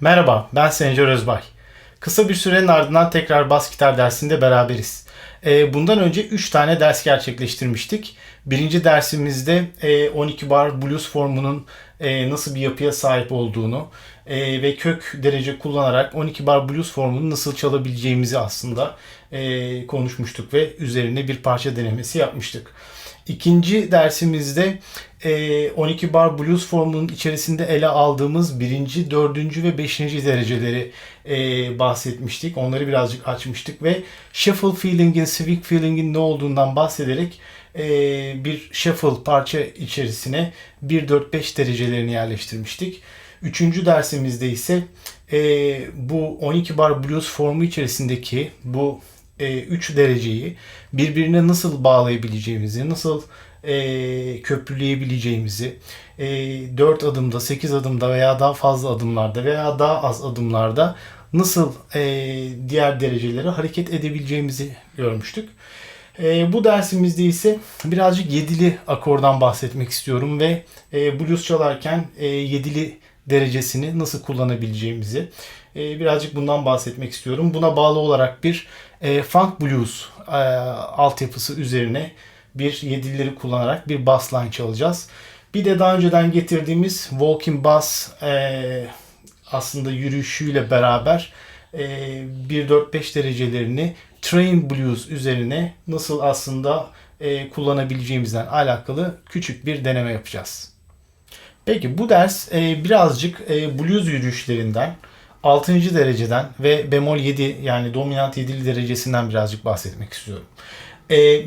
Merhaba, ben Sencer Özbay. Kısa bir sürenin ardından tekrar bas gitar dersinde beraberiz. Ee, bundan önce 3 tane ders gerçekleştirmiştik. Birinci dersimizde e, 12 bar blues formunun e, nasıl bir yapıya sahip olduğunu e, ve kök derece kullanarak 12 bar blues formunu nasıl çalabileceğimizi aslında e, konuşmuştuk ve üzerine bir parça denemesi yapmıştık. İkinci dersimizde e, 12 bar blues formunun içerisinde ele aldığımız birinci, dördüncü ve beşinci dereceleri e, bahsetmiştik. Onları birazcık açmıştık ve shuffle feeling'in, civic feeling'in ne olduğundan bahsederek e, bir shuffle parça içerisine 1-4-5 derecelerini yerleştirmiştik. Üçüncü dersimizde ise e, bu 12 bar blues formu içerisindeki bu 3 e, dereceyi birbirine nasıl bağlayabileceğimizi, nasıl e, köprüleyebileceğimizi, e, 4 adımda, 8 adımda veya daha fazla adımlarda veya daha az adımlarda nasıl e, diğer dereceleri hareket edebileceğimizi görmüştük. E, bu dersimizde ise birazcık yedili akordan bahsetmek istiyorum ve e, blues çalarken e, yedili derecesini nasıl kullanabileceğimizi e, birazcık bundan bahsetmek istiyorum. Buna bağlı olarak bir e, funk blues e, altyapısı üzerine bir yedilleri kullanarak bir bass line çalacağız. Bir de daha önceden getirdiğimiz walking bass e, aslında yürüyüşüyle beraber 1-4-5 derecelerini train blues üzerine nasıl aslında e, kullanabileceğimizden alakalı küçük bir deneme yapacağız. Peki bu ders e, birazcık e, blues yürüyüşlerinden 6. dereceden ve bemol 7 yani dominant 7'li derecesinden birazcık bahsetmek istiyorum.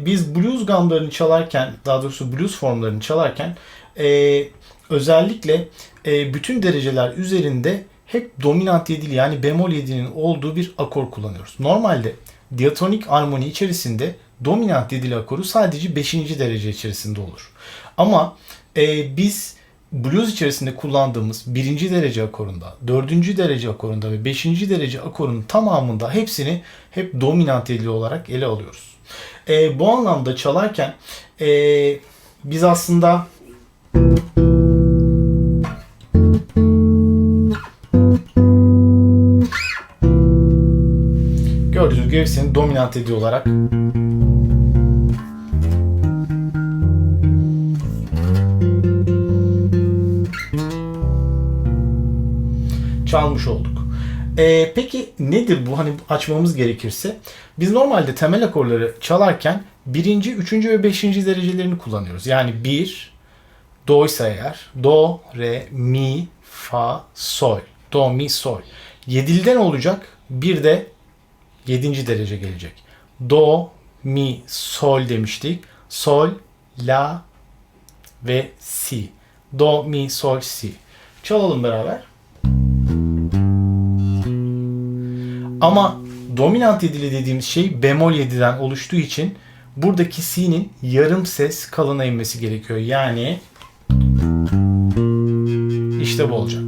Biz blues gamlarını çalarken, daha doğrusu blues formlarını çalarken e, özellikle e, bütün dereceler üzerinde hep dominant 7'li yani bemol 7'nin olduğu bir akor kullanıyoruz. Normalde diatonik armoni içerisinde dominant 7'li akoru sadece 5. derece içerisinde olur. Ama e, biz blues içerisinde kullandığımız birinci derece akorunda, dördüncü derece akorunda ve beşinci derece akorun tamamında hepsini hep dominant eli olarak ele alıyoruz. E, bu anlamda çalarken e, biz aslında hepsini dominant eli olarak çalmış olduk. Ee, peki nedir bu? Hani açmamız gerekirse. Biz normalde temel akorları çalarken birinci, üçüncü ve beşinci derecelerini kullanıyoruz. Yani bir, do ise eğer, do, re, mi, fa, sol. Do, mi, sol. Yedilden olacak. Bir de yedinci derece gelecek. Do, mi, sol demiştik. Sol, la ve si. Do, mi, sol, si. Çalalım beraber. Ama dominant yedili dediğimiz şey bemol 7'den oluştuğu için buradaki C'nin yarım ses kalına inmesi gerekiyor. Yani işte bu olacak.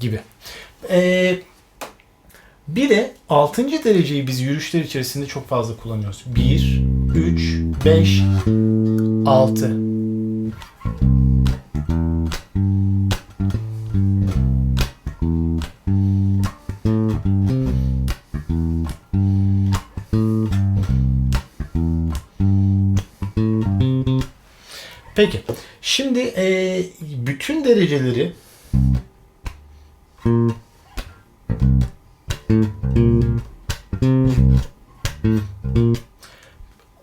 Gibi. Ee, bir de 6. dereceyi biz yürüyüşler içerisinde çok fazla kullanıyoruz. 1, 3, 5, 6. Peki. Şimdi e, bütün dereceleri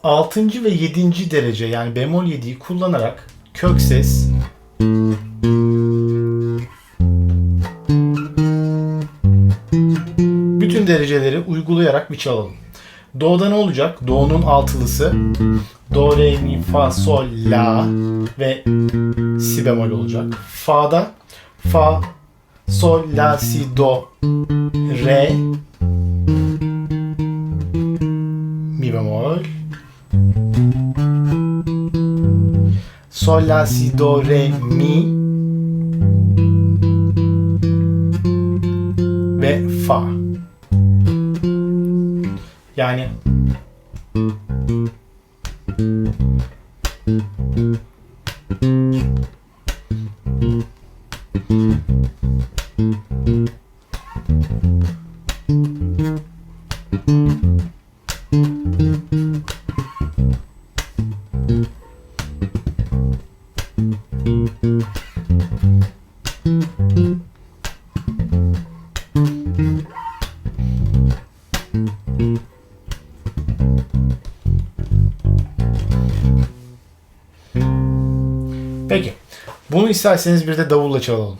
6. ve 7. derece yani bemol 7'yi kullanarak kök ses bütün dereceleri uygulayarak bir çalalım. Do'da ne olacak? Do'nun altılısı Do, Re, Mi, Fa, Sol, La ve Si bemol olacak. Fa'da Fa, Sol, La, Si, Do, Re, Mi bemol, Sol, La, Si, Do, Re, Mi ve fa. Yani Peki. Bunu isterseniz bir de davulla çalalım.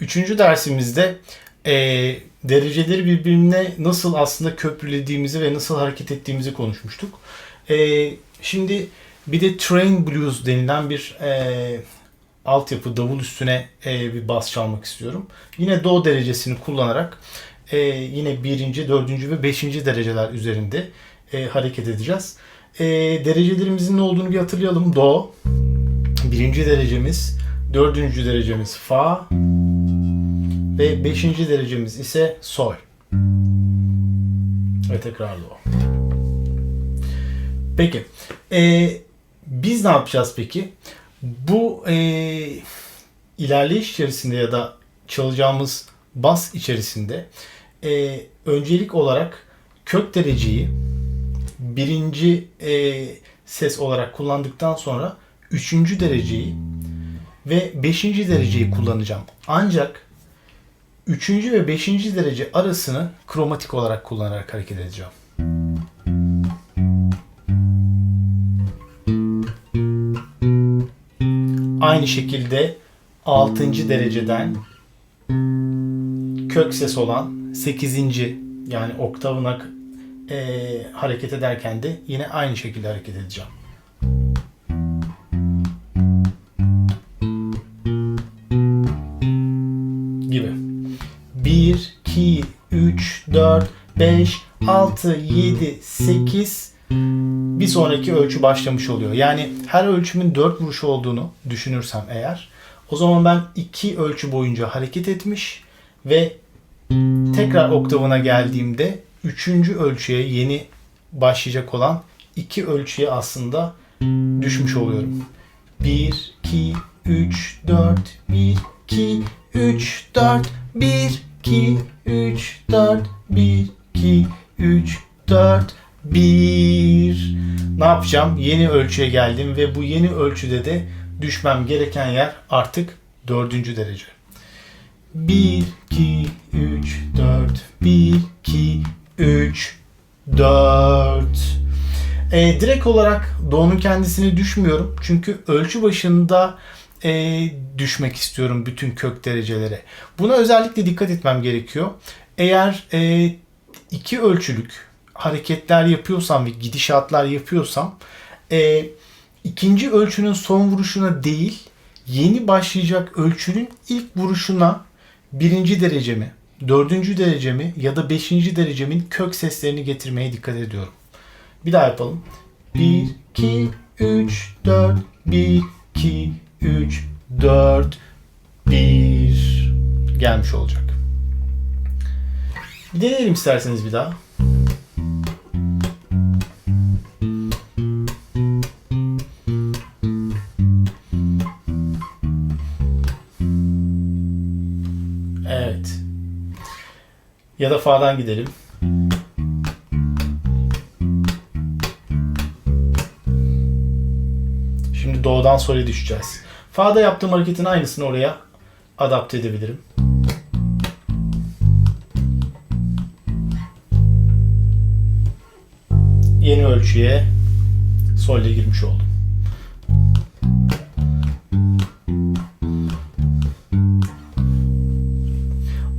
Üçüncü dersimizde e, dereceleri birbirine nasıl aslında köprülediğimizi ve nasıl hareket ettiğimizi konuşmuştuk. E, şimdi bir de train blues denilen bir e, altyapı davul üstüne e, bir bas çalmak istiyorum. Yine do derecesini kullanarak e, yine birinci, dördüncü ve beşinci dereceler üzerinde e, hareket edeceğiz. E, derecelerimizin ne olduğunu bir hatırlayalım. Do, birinci derecemiz, dördüncü derecemiz fa ve beşinci derecemiz ise sol. Ve tekrar do. Peki. E, biz ne yapacağız peki? Bu e, ilerleyiş içerisinde ya da çalacağımız bas içerisinde e, öncelik olarak kök dereceyi birinci e, ses olarak kullandıktan sonra üçüncü dereceyi ve beşinci dereceyi kullanacağım. Ancak üçüncü ve beşinci derece arasını kromatik olarak kullanarak hareket edeceğim. Aynı şekilde 6. dereceden kök ses olan 8. yani oktavına e, hareket ederken de yine aynı şekilde hareket edeceğim. Gibi. 1, 2, 3, 4, 5, 6, 7, 8 bir sonraki ölçü başlamış oluyor. Yani her ölçümün 4 vuruş olduğunu düşünürsem eğer o zaman ben 2 ölçü boyunca hareket etmiş ve tekrar oktavına geldiğimde 3. ölçüye yeni başlayacak olan 2 ölçüye aslında düşmüş oluyorum. 1, 2, 3, 4, 1, 2, 3, 4, 1, 2, 3, 4, 1, 2, 3, 4, 1. Ne yapacağım? Yeni ölçüye geldim ve bu yeni ölçüde de düşmem gereken yer artık dördüncü derece. 1, 2, 3, 4, 1, 2, 3, 4. E, direkt olarak Doğu'nun kendisini düşmüyorum. Çünkü ölçü başında e, düşmek istiyorum bütün kök derecelere. Buna özellikle dikkat etmem gerekiyor. Eğer e, iki ölçülük hareketler yapıyorsam ve gidişatlar yapıyorsam e, ikinci ölçünün son vuruşuna değil yeni başlayacak ölçünün ilk vuruşuna birinci derecemi, dördüncü derecemi ya da beşinci derecemin kök seslerini getirmeye dikkat ediyorum. Bir daha yapalım. 1, 2, 3, 4, 1, 2, 3, 4, 1 gelmiş olacak. Bir deneyelim isterseniz bir daha. Evet. Ya da fa'dan gidelim. Şimdi do'dan sol'e düşeceğiz. Fa'da yaptığım hareketin aynısını oraya adapte edebilirim. Yeni ölçüye sol'le girmiş oldum.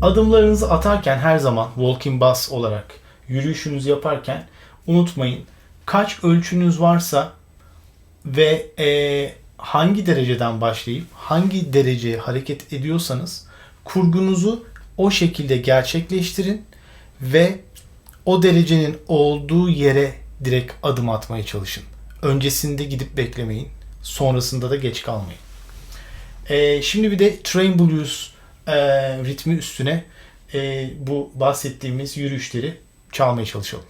Adımlarınızı atarken her zaman walking bass olarak yürüyüşünüzü yaparken unutmayın kaç ölçünüz varsa ve e, hangi dereceden başlayıp hangi dereceye hareket ediyorsanız kurgunuzu o şekilde gerçekleştirin ve o derecenin olduğu yere direkt adım atmaya çalışın. Öncesinde gidip beklemeyin. Sonrasında da geç kalmayın. E, şimdi bir de Train Blues e, ritmi üstüne e, bu bahsettiğimiz yürüyüşleri çalmaya çalışalım.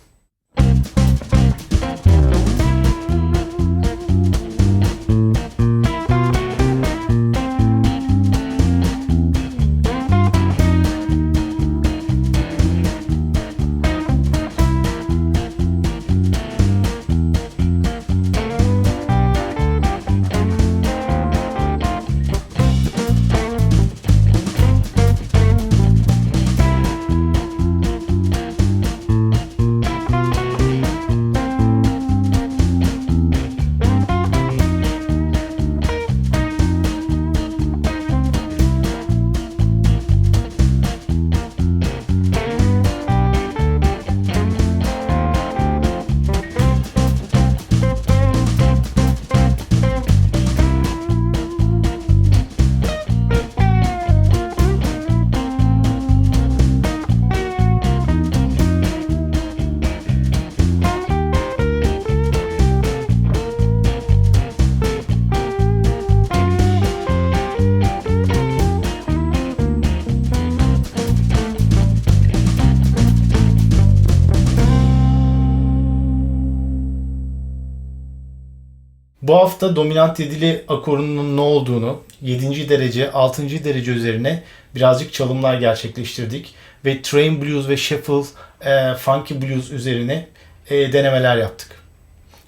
Bu hafta dominant yedili akorunun ne olduğunu 7. derece, 6. derece üzerine birazcık çalımlar gerçekleştirdik. Ve Train Blues ve Shuffle e, Funky Blues üzerine e, denemeler yaptık.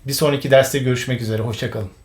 Bir sonraki derste görüşmek üzere. Hoşçakalın.